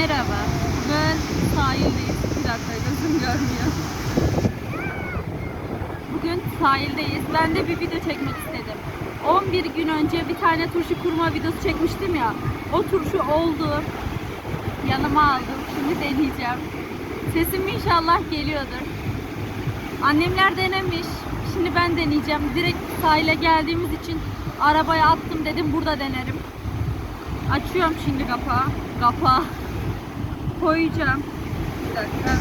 Merhaba. Ben sahildeyiz. Bir dakika gözüm görmüyor. Bugün sahildeyiz. Ben de bir video çekmek istedim. 11 gün önce bir tane turşu kurma videosu çekmiştim ya. O turşu oldu. Yanıma aldım. Şimdi deneyeceğim. Sesim inşallah geliyordur. Annemler denemiş. Şimdi ben deneyeceğim. Direkt sahile geldiğimiz için arabaya attım dedim burada denerim. Açıyorum şimdi kapağı. Kapağı. Koyacağım. Bir dakika.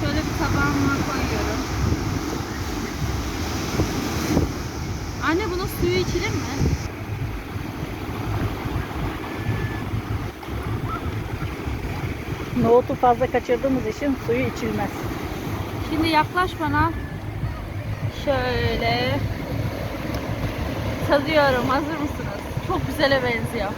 Şöyle bir tabağıma koyuyorum. Anne bunun suyu içilir mi? Nohutu fazla kaçırdığımız için suyu içilmez. Şimdi yaklaş bana. Şöyle. Tadıyorum. Hazır mısınız? Çok güzele benziyor.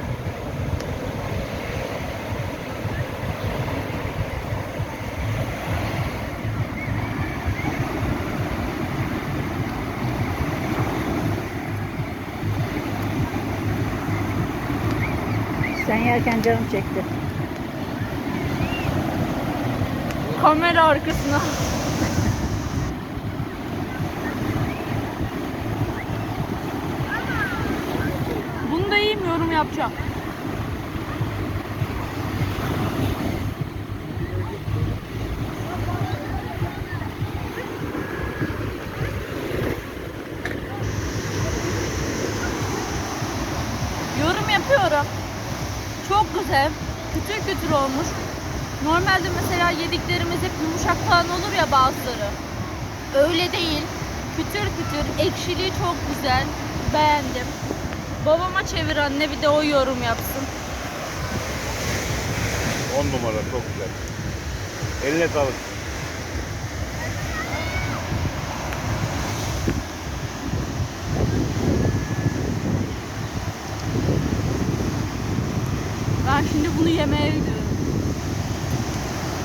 Sen yerken canım çekti. Kamera arkasına. Bunu da yiyeyim yorum yapacağım. Yorum yapıyorum. Çok güzel. Kütür kütür olmuş. Normalde mesela yediklerimiz hep yumuşak falan olur ya bazıları. Öyle değil. Kütür kütür. Ekşiliği çok güzel. Beğendim. Babama çevir anne bir de o yorum yapsın. 10 numara çok güzel. Eline sağlık. Şimdi bunu yemeye gidiyorum.